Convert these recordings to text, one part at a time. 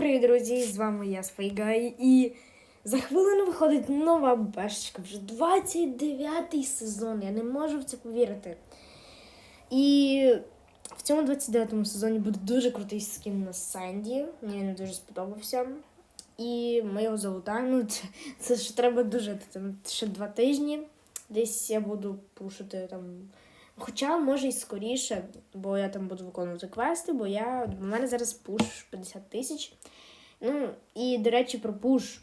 привіт, друзі! З вами я Спайгай, і за хвилину виходить нова бешечка. Вже 29-й сезон. Я не можу в це повірити. І в цьому 29-му сезоні буде дуже крутий скін на Санді. Мені він дуже сподобався. І ми його залутаємо. Ну, Це, це ж треба дуже там ще два тижні. Десь я буду пушити там. Хоча може і скоріше, бо я там буду виконувати квести, бо я у мене зараз пуш 50 тисяч. Ну, і, до речі, про пуш.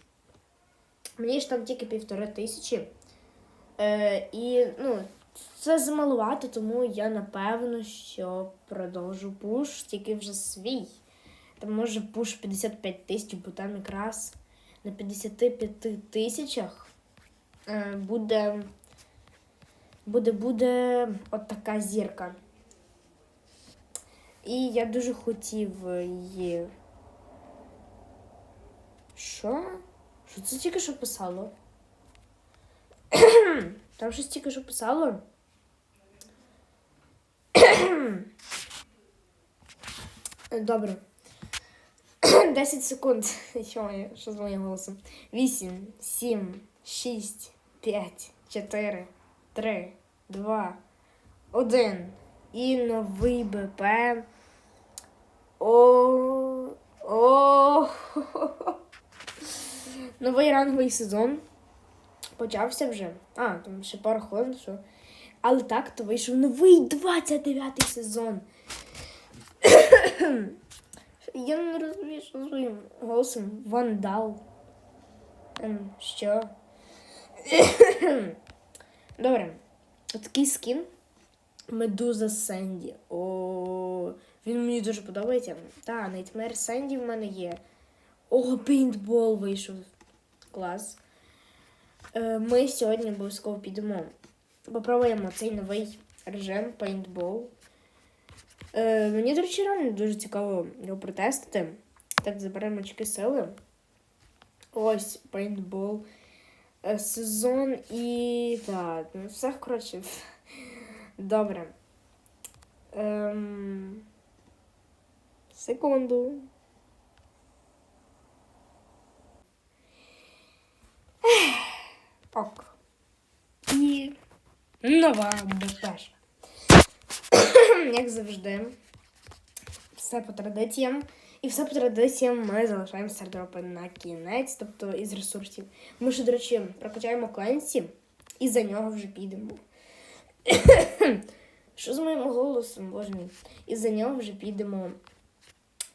Мені ж там тільки півтори тисячі. Е, і ну, це замалувати, тому я напевно, що продовжу пуш, тільки вже свій. Там може пуш 55 тисяч, бо там якраз на 55 тисячах е, буде буде, буде от така зірка. І я дуже хотів її. Що? Що це тільки що писало? Там щось тільки що писало. Добре. 10 секунд. Що, що з моїм голосом? 8, 7, 6, 5, 4, 3, 2, 1. І новий БП. О. О. Новий ранговий сезон. Почався вже. А, там ще пара хвилин, що. Але так, то вийшов новий 29-й сезон. Я не розумію, що своїм голосом вандал. Ем, що? Добре. Такий скін. Медуза Сенді. О, він мені дуже подобається. Та, Nightmare Сенді в мене є. О, пейнтбол вийшов. Клас. Е, Ми сьогодні обов'язково підемо. Попробуємо цей новий режим пейнтбол. Е, мені, до речі, реально дуже цікаво його протестити. Так, заберемо очки сили. Ось пейнтбол. Е, сезон і. Так, ну все коротше. Добре. Ем... Секунду. Ок. І нова БПшка. Як завжди. Все по традиціям. І все по традиціям ми залишаємо стардропи на кінець, тобто із ресурсів. Ми ще, до речі, прокачаємо Кленсі і за нього вже підемо. Що з моїм голосом, боже мій? І за нього вже підемо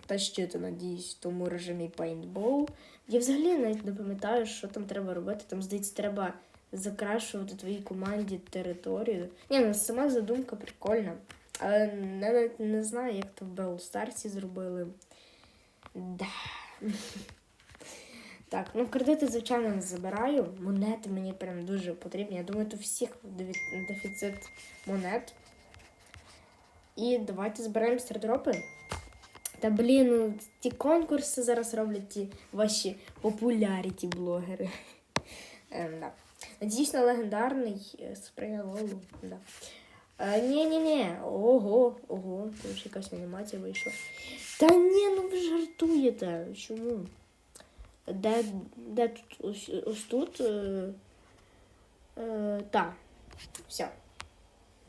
тащити, надіюсь, в тому режимі пейнтбол. Я взагалі навіть не пам'ятаю, що там треба робити. Там, здається, треба закрашувати твоїй команді територію. Ні, ну сама задумка прикольна. Але навіть не знаю, як то в Старсі зробили. Да. Так, ну кредити, звичайно, не забираю. Монети мені прям дуже потрібні. Я думаю, то всіх дефіцит монет. І давайте збираємо стардропи. Та блін, ну ті конкурси зараз роблять ті ваші популяріті блогери. Ем, на легендарний е. Да. Е, ні. Ого, ого, там ще якась анімація вийшла. Та ні, ну ви жартуєте. Чому? Де, де тут ось тут? Е, е, та. Все.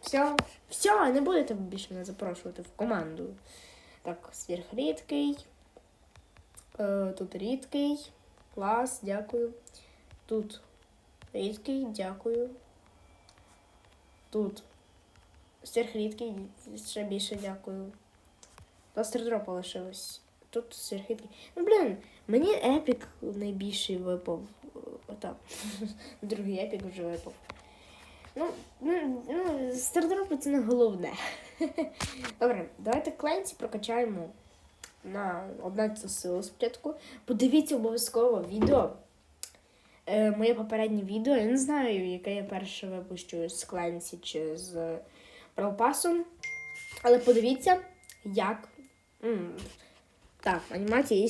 Все. Все, не будете більше мене запрошувати в команду. Так, сверхрідкий. Е, тут рідкий. Клас, дякую. Тут рідкий, дякую. Тут сверхрідкий, ще більше дякую. Та стардропа лишилось. Тут сверхрідкий. Ну, блін, мені епік найбільший випав. Отак. Другий епік вже випав. Ну, ну, ну стардропи це не головне. Добре, давайте Кленсі прокачаємо на 11 силу спочатку. Подивіться обов'язково відео. Е, моє попереднє відео. Я не знаю, яке я перше випущу з Кленсі чи з Бралпасом. Але подивіться, як. М, Так, анімація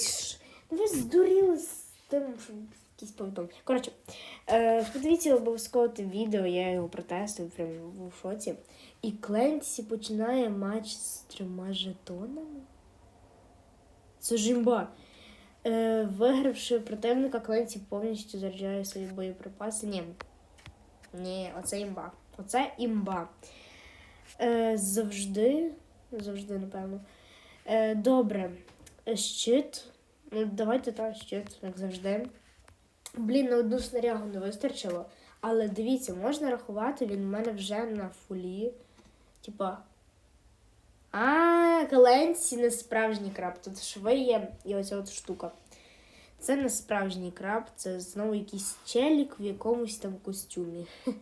Ну, Ви здуріли з тим, що якісь повідомлення. Коротше, е, подивіться обов'язково те відео, я його протестив, прям в шоці. І Кленсі починає матч з трьома жетонами. Це жимба. Е, вигравши противника, Кленсі повністю заряджає свої боєприпаси. Ні. Ні, оце імба. Оце імба. Е, завжди. Завжди, напевно. Е, добре. Щит. Давайте так, щит, як завжди. Блін, на одну снарягу не вистачило. Але дивіться, можна рахувати, він у мене вже на фулі. Типа. А, Каленсі не справжній краб. Тут шви є і оця от штука. Це не справжній краб, це знову якийсь челік в якомусь там костюмі.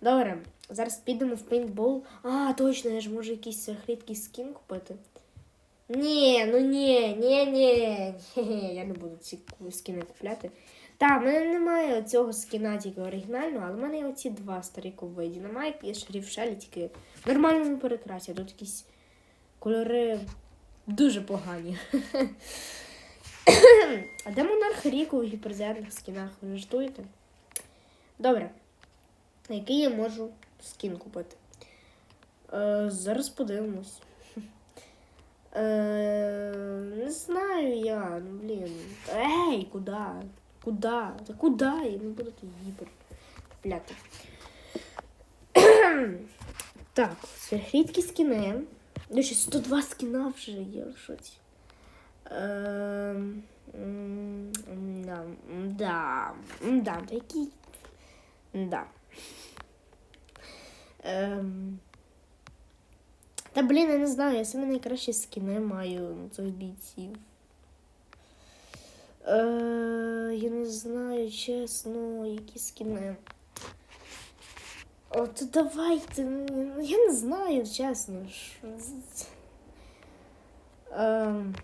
Добре, зараз підемо в пейнтбол. А, точно, я ж можу якийсь рідкий скін купити. Ні, ну ні, ні, ні. Хе-хе, я не буду ці скіни купляти. Так, в мене немає цього скіна тільки оригінального, але в мене є оці два старі ковбої Дінамайк і Шелі, тільки в нормальному перекрасі. Тут якісь кольори дуже погані. а де монарх Ріку в гіперзерних скінах? Ви жартуєте? Добре. Який я можу скін купити? Е, зараз подивимось. Е, не знаю я, ну блін. Ей, куди? Куда? Та куди? Я не буду тут купляти. так, сверхрідкі скіни. До ще 102 скіна вже є в шоці. Ем, Да, да, да, який. Да. Ем, та блін, я не знаю, я саме найкращі скіни маю цих бійців. Е, я не знаю, чесно, які скіни. От давайте, ну, я не знаю, чесно. Що... Ем,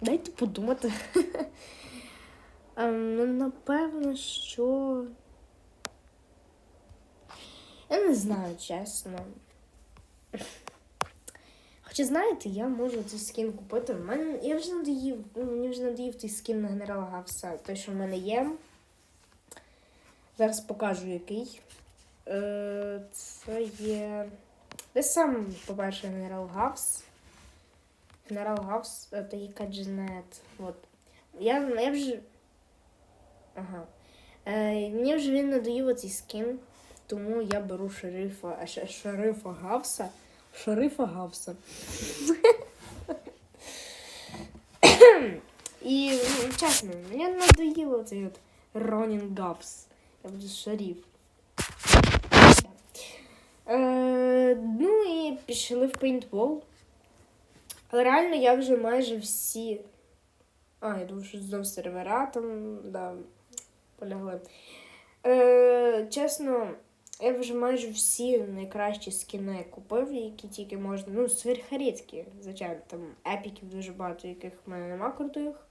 дайте подумати. Ну, напевно, що. Я не знаю, чесно. Хоча знаєте, я можу цей скін купити. В мене я вже надоїв, ну, мені вже надоїв цей скін на генерала Гавса, той, що в мене є. Зараз покажу який. Е, це є. Десь сам, по-перше, генерал Гавс. Генерал Гавс е, та є Каджинет. От. Я, я вже. Ага. Е, мені вже він надоїв оцей скін, тому я беру шерифа, шерифа Гавса. Шерифа Гавса. І ну, чесно, мені надоїло цей от Ронін Гавс. Я буду шериф. Е, ну і пішли в пейнтбол. Але реально я вже майже всі. А, я думаю, що знов сервера там, да, полягли. Е, чесно, я вже майже всі найкращі скіни купив, які тільки можна. Ну, сверхрідкі, звичайно, там епіків дуже багато, яких в мене нема крутих.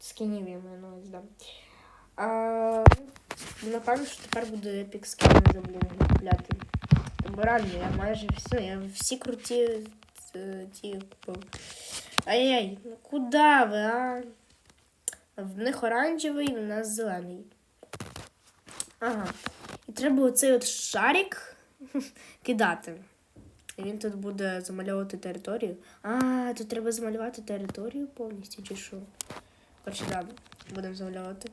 Скінів я маю на да. А, напевно, що тепер буде епік скіни купляти. Бо реально, я майже все, я всі круті е, ті купив. Ай-яй, ну куди ви, а? В них оранжевий, в нас зелений. Ага. І треба оцей от шарик кидати. І він тут буде замальовувати територію. А, тут треба замалювати територію повністю, чи що? Коротше, да, будемо замальовувати.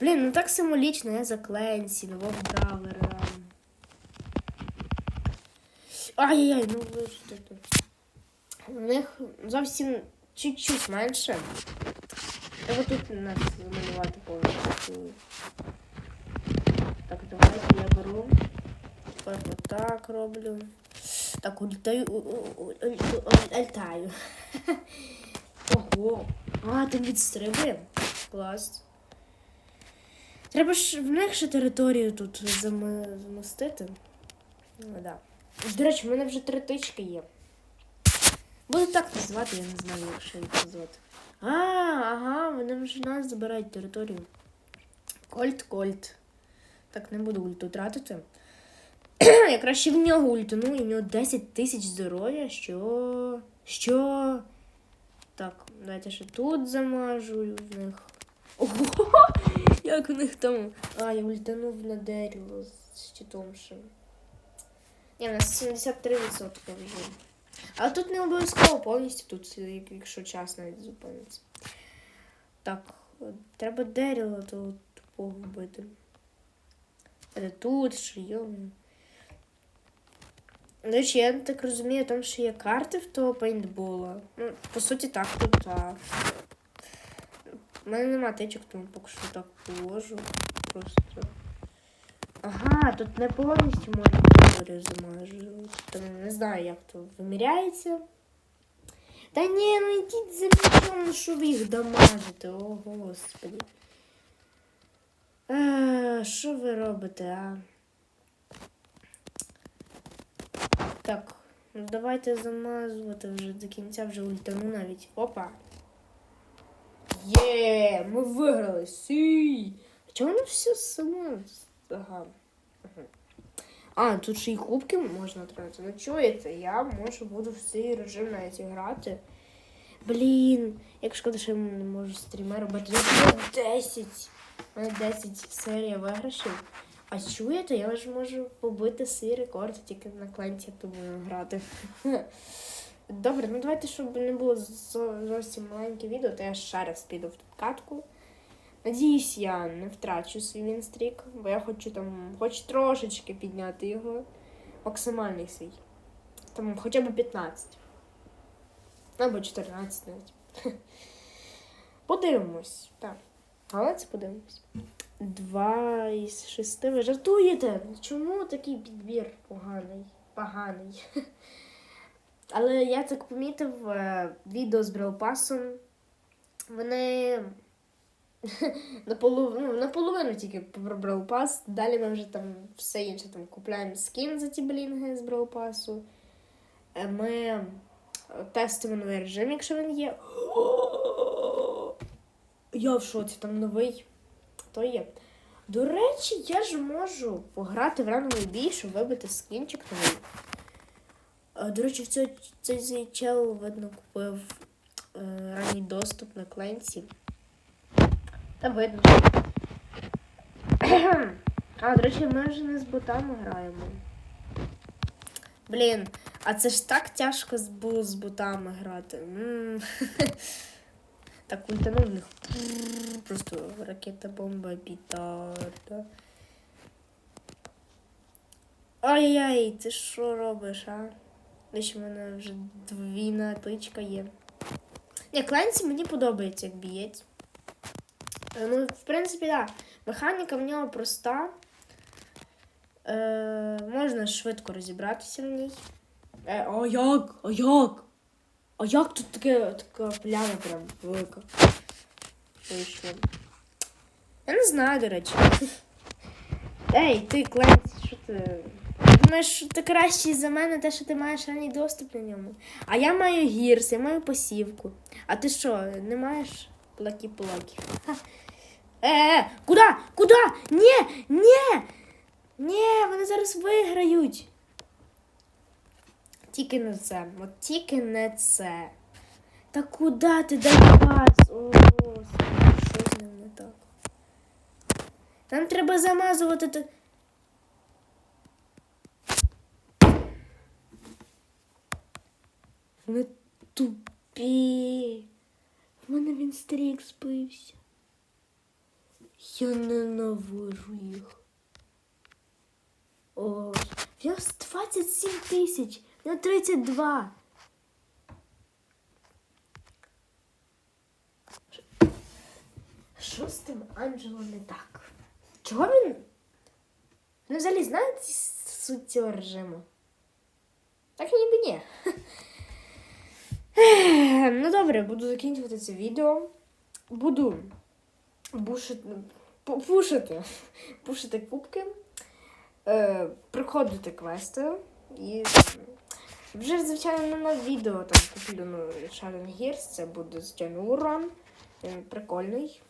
Блін, ну так символічно, я за Кленсі, нового Бравера. Ай-яй-яй, ну ви ж тут. У них зовсім чуть-чуть менше. Треба тут нас замалювати повністю. Давайте я беру. Тепер отак роблю. Так, ультаю. у- у- у- уль- уль- Ультаю. Ого. А, там відстрибує. Клас. Треба ж в них ще територію тут замостити. Ну, да. До речі, в мене вже три тички є. Буду так називати, я не знаю, як ще їх назвати. А, ага, вони вже нас забирають територію. Кольт, кольт. Так, не буду ульту тратити. Я краще в нього ультану, і в нього 10 тисяч здоров'я. Що? Що? Так, давайте ще тут замажу в них. Ого! Як в них там. А, я ультанув на дерево з щитом ще. Ні, у нас 73% вже. Але тут не обов'язково повністю, тут, якщо час навіть зупиниться. Так, треба дерево тупого вбити. Це тут, що йому. До речі, я так розумію, там ще є карти в того пейнтбола. Ну, по суті, так, тут так. У мене нема тичок, тому поки що так положу. Просто. Ага, тут не повністю можна теорію замажувати. Не знаю, як то виміряється. Та ні, ну йдіть за м'ячом, ну що ви їх дамажите, о господи. А, що ви робите, а? Так, ну давайте замазувати вже до кінця вже ультану навіть. Опа. Є, ми виграли. Сі. А чому воно все само? Ага. А, тут ще й кубки можна отримати. Ну чуєте, я можу буду в цей режим навіть грати. Блін, як шкода, що я не можу стріми робити. Я 10. У мене 10 серій виграшів. А чуєте, я ж можу побити свій рекорд тільки на кленті, буду грати. Добре, ну давайте, щоб не було зовсім маленьке відео, то я ще раз піду в ту катку. Надіюсь, я не втрачу свій вінстрік, бо я хочу там хоч трошечки підняти його. Максимальний свій. Там хоча б 15. Або 14 навіть. Подивимось, так. Але це подивимось. Два із шести. Ви жартуєте? Чому такий підбір поганий? Поганий. Але я так помітив е, відео з Брелпасом. Вони наполовину, ну, наполовину тільки про Брелпас. Далі ми вже там все інше там купляємо скін за ті блінги з Брелпасу. Е, Ми е, тестуємо новий режим, якщо він є. Я в шоці, там новий. То є. До речі, я ж можу пограти в рановий бій, щоб вибити скінчик новий. До речі, цей, цей, чел, видно, купив е, ранній доступ на кленці. Та видно. А, до речі, ми вже не з ботами граємо. Блін, а це ж так тяжко з, з ботами грати. М. Так в них. Просто ракета, бомба, пітарда. Ай-яй, ти що робиш, а? Десь в мене вже двійна тичка є. Ні, Кленсі мені подобається, як бієць. Е, Ну, в принципі, так. Да. Механіка в нього проста. Е, можна швидко розібратися в ній. Е, а як? А як? А як тут таке, така пляма прям велика? Вийшла. Я не знаю, до речі. Ей, ти, Кленсі, що ти? Думаєш, що ти кращий за мене, те, що ти маєш ранній доступ на ньому. А я маю гірс, я маю посівку. А ти що, не маєш плакі-плакі? Ха. Е, е, куди? Куди? Ні, ні! Ні, вони зараз виграють. Тільки не це. От тільки не це. Та куди ти дай пас? О, що з ним не так? Нам треба замазувати. те- Вони тупі. В мене він стрік збився. Я ненавижу їх. О, я з 27 тисяч на 32. Що з тим Анджело не так? Чого він? Ну, взагалі, знаєте суть цього режиму? Так ніби ні. Ну добре, буду закінчувати це відео. Буду бушити, пушити, пушити кубки, е, приходити квести і вже, звичайно, на відео там куплю ну, Shadow Gears, це буде звичайно урон. Він прикольний.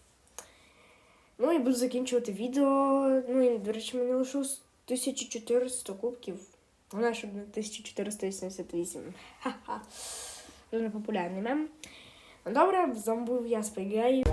Ну і буду закінчувати відео. Ну і, до речі, мені лишилось 1400 кубків. Вона на 1488. Ха-ха. Дуже популярний мем. Ну добре, з вами був я Спайгай.